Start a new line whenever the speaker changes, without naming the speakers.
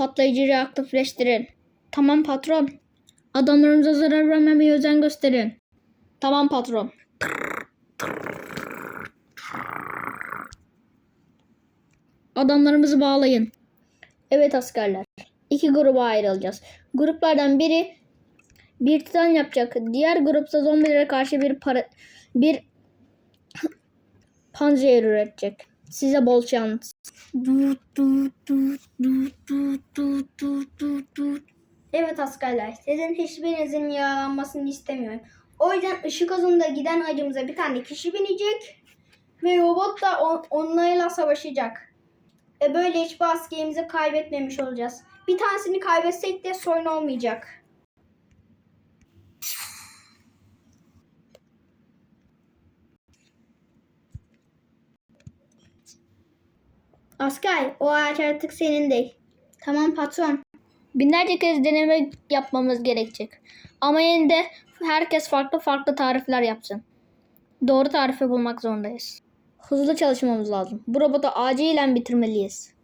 Patlayıcıyı aktifleştirin. Tamam patron. Adamlarımıza zarar vermemeye özen gösterin. Tamam patron. Adamlarımızı bağlayın. Evet askerler. İki gruba ayrılacağız. Gruplardan biri bir titan yapacak. Diğer grupta zombilere karşı bir para bir panzer üretecek. Size bol şans.
Evet askerler, sizin hiçbirinizin yaralanmasını istemiyorum. O yüzden ışık hızında giden acımıza bir tane kişi binecek ve robot da on- onlarla savaşacak. E böyle hiçbir askerimizi kaybetmemiş olacağız. Bir tanesini kaybetsek de sorun olmayacak. Asker, o ağaç artık senin değil. Tamam patron.
Binlerce kez deneme yapmamız gerekecek. Ama yine de herkes farklı farklı tarifler yapsın. Doğru tarifi bulmak zorundayız. Hızlı çalışmamız lazım. Bu robotu acilen bitirmeliyiz.